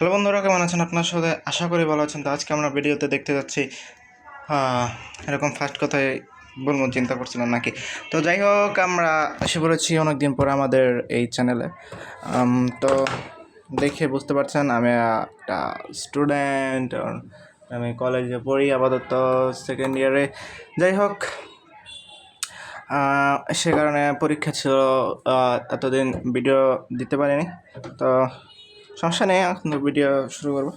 Hello বন্ধুরা, কেমন আছেন আপনার সাথে আশা করি ভালো আছেন। তো আজকে আমরা ভিডিওতে দেখতে যাচ্ছি এরকম ফার্স্ট কথায় বলব, চিন্তা করছিলাম নাকি? তো যাই হোক, আমরা এসে পড়েছি অনেকদিন পরে আমাদের এই চ্যানেলে তো দেখে বুঝতে পারছেন, আমি একটা স্টুডেন্ট আমি কলেজে পড়ি আপাতত সেকেন্ড ইয়ারে যাই হোক সে কারণে পরীক্ষা ছিল এতদিন ভিডিও দিতে পারিনি। তো সমস্যা নেই, এখন ভিডিও শুরু করব।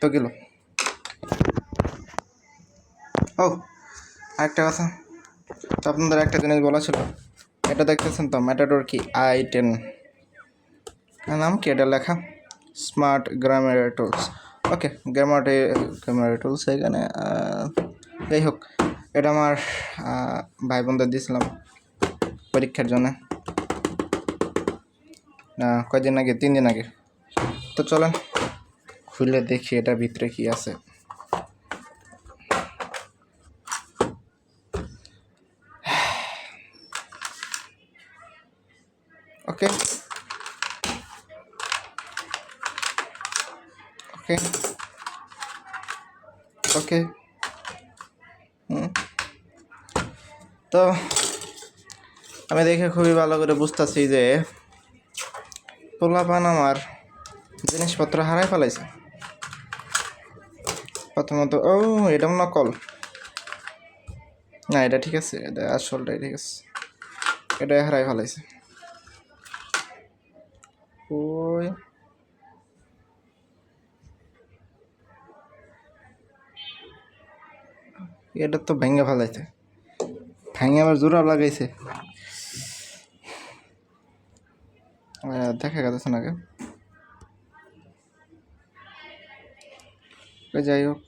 তো গেল। ও, আরেকটা কথা। তো আপনাদের একটা জিনিস বলা ছিল। এটা দেখতেছেন তো ম্যাটাডোর কি? আই টেন নাম কি? এটা লেখা। স্মার্ট গ্রামের টুলস ওকে গ্রামারে গ্রামার টুলস এখানে যাই হোক, এটা আমার ভাই বোনদের দিয়েছিলাম পরীক্ষার জন্য। কয়দিন আগে? তিন দিন আগে। তো চলেন, খুলে দেখি এটার ভিতরে কি আছে। ওকে। ওকে। ওকে। তো, আমি দেখে খুবই ভালো করে বুঝতেছি যে পোলাপান আমার জিনিসপত্র হারাই ফেলাইছে। প্রথমত, ও, এটা নকল না, এটা ঠিক আছে, এটা আসলটাই ঠিক আছে। এটা হারাই ফেলাইছে। ওই। এটা তো ভেঙে ফেলাইছে। ভেঙে আবার জোড়া লাগাইছে। দেখা গেছে তো যাই হোক।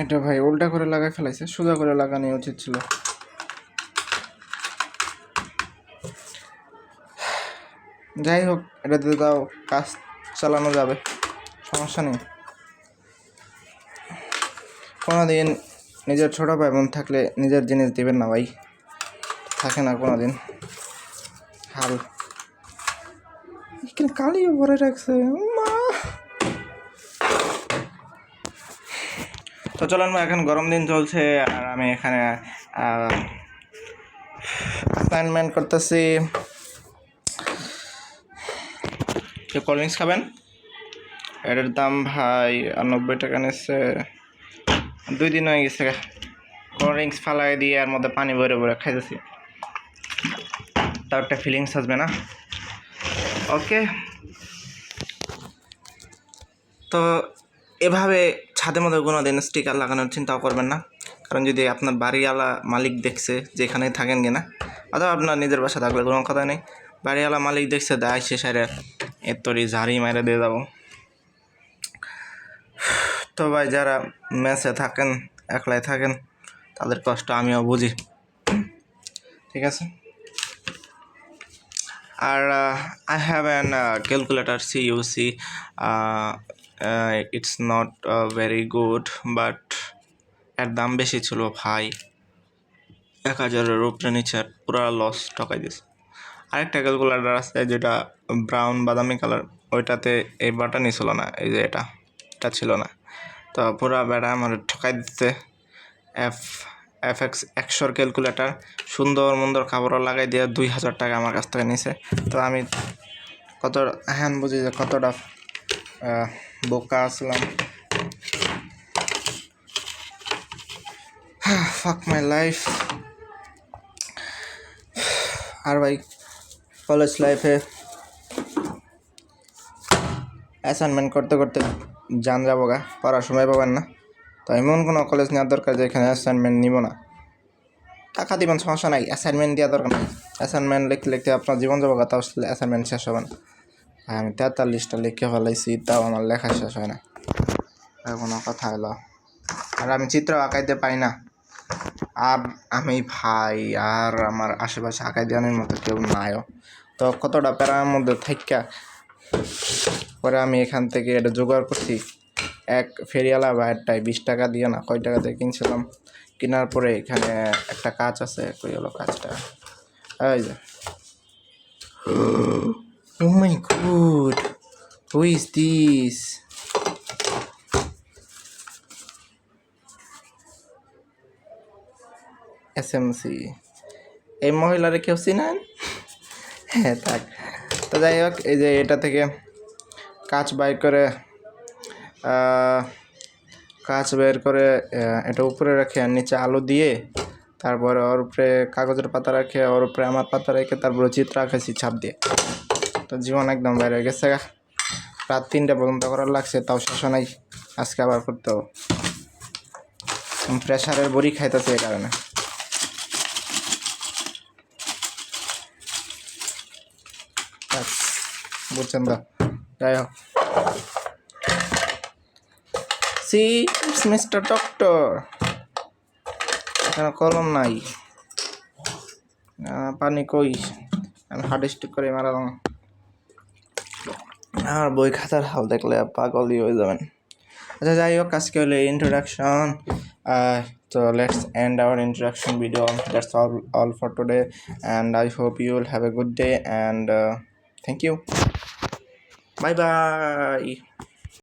এটা ভাই উল্টা করে লাগাই ফেলাইছে, সোজা করে লাগানো উচিত ছিল। যাই হোক, এটাতে তাও কাজ চালানো যাবে, সমস্যা নেই। কোনোদিন নিজের ছোটো ভাই বোন থাকলে নিজের জিনিস দিবেন না ভাই। থাকে না কোনো দিন হাল। এখানে কালিও ভরে রাখছে। মা। তো চলেন এখন গরম দিন চলছে আর আমি এখানে অ্যাসাইনমেন্ট করতেছি। কোল্ড ড্রিঙ্কস খাবেন? এটার দাম ভাই নব্বই টাকা নিচ্ছে। দুই দিন হয়ে গেছে কোল্ড ড্রিঙ্কস ফালাই দিয়ে এর মধ্যে পানি ভরে ভরে খাইতেছি। তাও একটা ফিলিংস আসবে না। ওকে তো এভাবে ছাদের মধ্যে কোনো দিন স্টিকার লাগানোর চিন্তাও করবেন না। কারণ যদি আপনার বাড়িওয়ালা মালিক দেখছে যেখানে থাকেন কিনা অথবা আপনার নিজের বাসা থাকলে কোনো কথা নেই। বাড়িওয়ালা মালিক দেখছে দেয় সে সারে এর তরি ঝাড়ি মেরে দিয়ে যাব। তো যারা মেসে থাকেন, একলাই থাকেন, তাদের কষ্ট আমিও বুঝি। ঠিক আছে? আর I have an calculator see you see it's not very good but এর দাম বেশি ছিল ভাই। এক হাজারের উপরে নিচে পুরা লস ঠকাই দিয়েছে আরেকটা ক্যালকুলেটার আছে যেটা ব্রাউন বাদামি কালার ওইটাতে এই বাটনই ছিল না, এই যে এটা এটা ছিল না। তো পুরা বেড়া আমার ঠকাই দিতে এফ এফ এক্স একশোর ক্যালকুলেটার সুন্দর মন্দর খাবারও লাগাই দিয়ে দুই হাজার টাকা আমার কাছ থেকে নিছে। তো আমি কত, হ্যান বুঝি যে কতটা বোকা আসলাম ফাক মাই লাইফ আর ভাই কলেজ লাইফে অ্যাসাইনমেন্ট করতে করতে জান যাব গা, পড়ার সময় পাবেন না। তো এমন কোনো কলেজ নেওয়ার দরকার যে এখানে অ্যাসাইনমেন্ট নিব না। টাকা দিবেন, সমস্যা নাই অ্যাসাইনমেন্ট দেওয়া দরকার নেই। অ্যাসাইনমেন্ট লিখতে লিখতে আপনার জীবন যাব গা, তাও অ্যাসাইনমেন্ট শেষ হবে না। আমি তেতাল্লিশটা লিখে ফেলাইছি, তাও আমার লেখা শেষ হয় না। কোনো কথা হলো আর আমি চিত্র আঁকাইতে পাই না। আর আমি ভাই, আর আমার আশেপাশে আঁকাই দেওয়ানোর মতো কেউ নাইও তো কতটা প্যারার মধ্যে থাইকা পরে আমি এখান থেকে এটা জোগাড় করছি। এক ফেরিওয়ালা ভাইয়েরটাই বিশ টাকা দিয়ে না কয় টাকা দিয়ে কিনছিলাম। কেনার পরে এখানে একটা কাজ আছে কই হলো কাজটা? এই যে। Oh my god, who is this? SMC এই মহিলারে কেউ চিনেন? হ্যাঁ থাক। তো যাই হোক, এই যে এটা থেকে কাজ বাইর করে কাজ বের করে এটা উপরে রেখে আর নিচে আলু দিয়ে তারপরে ওর উপরে কাগজের পাতা রাখে, ওর উপরে আমার পাতা রেখে তারপরে চিত্র আঁকেছি ছাপ দিয়ে। তো জীবন একদম বাইরে গেছে রাত তিনটে পর্যন্ত করার লাগছে, তাও শেষ নাই। আজকে আবার করতে হবে। প্রেশারের বড়ি খাইতেছে এই কারণে। বুঝছেন যাই হোক সি মিস্টার ডক্টর এখানে কলম নাই। পানি কই? আমি হার্ড স্টিক করে মারালাম। আর বই খাতার হাল দেখলে পাগলই হয়ে যাবেন। আচ্ছা যাই হোক, আজকে হলো ইন্ট্রোডাকশন তো let's end our introduction video that's all all for today and I hope you will have a good day and thank you bye bye